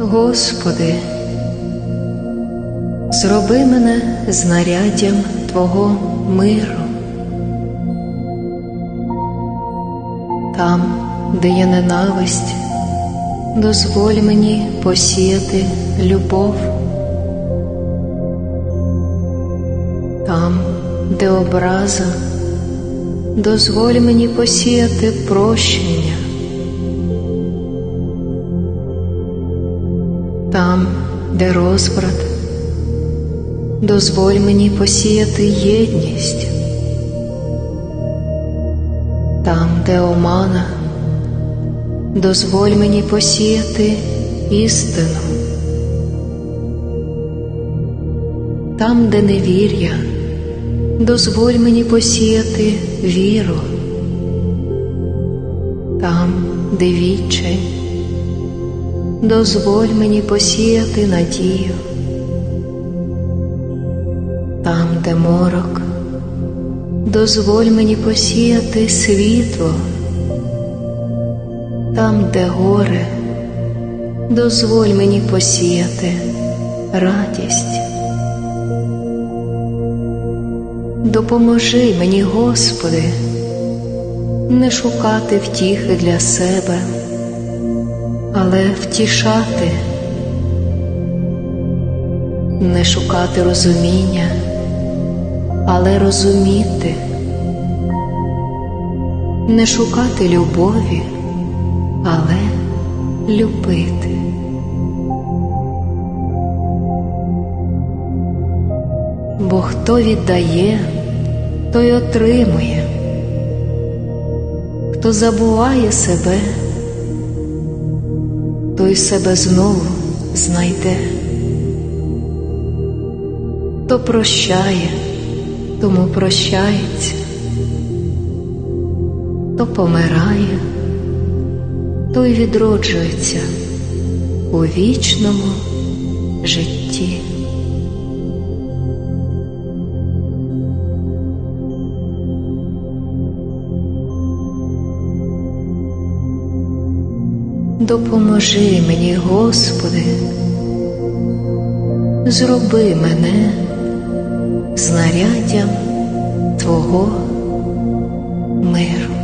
Господи, зроби мене знаряддям Твого миру. Там, де є ненависть, дозволь мені посіяти любов. Там, де образа, дозволь мені посіяти прощення. Там, де розбрат, дозволь мені посіяти єдність. Там, де омана, дозволь мені посіяти істину. Там, де невір'я, дозволь мені посіяти віру. Там, де відчай, дозволь мені посіяти надію. Там, де морок, дозволь мені посіяти світло. Там, де горе, дозволь мені посіяти радість. Допоможи мені, Господи, не шукати втіхи для себе, але втішати, не шукати розуміння, але розуміти, не шукати любові, але любити. Бо хто віддає, той отримує, хто забуває себе, той себе знову знайде, то прощає, тому прощається, то помирає, той відроджується у вічному житті. Допоможи мені, Господи, зроби мене знаряддям Твого миру.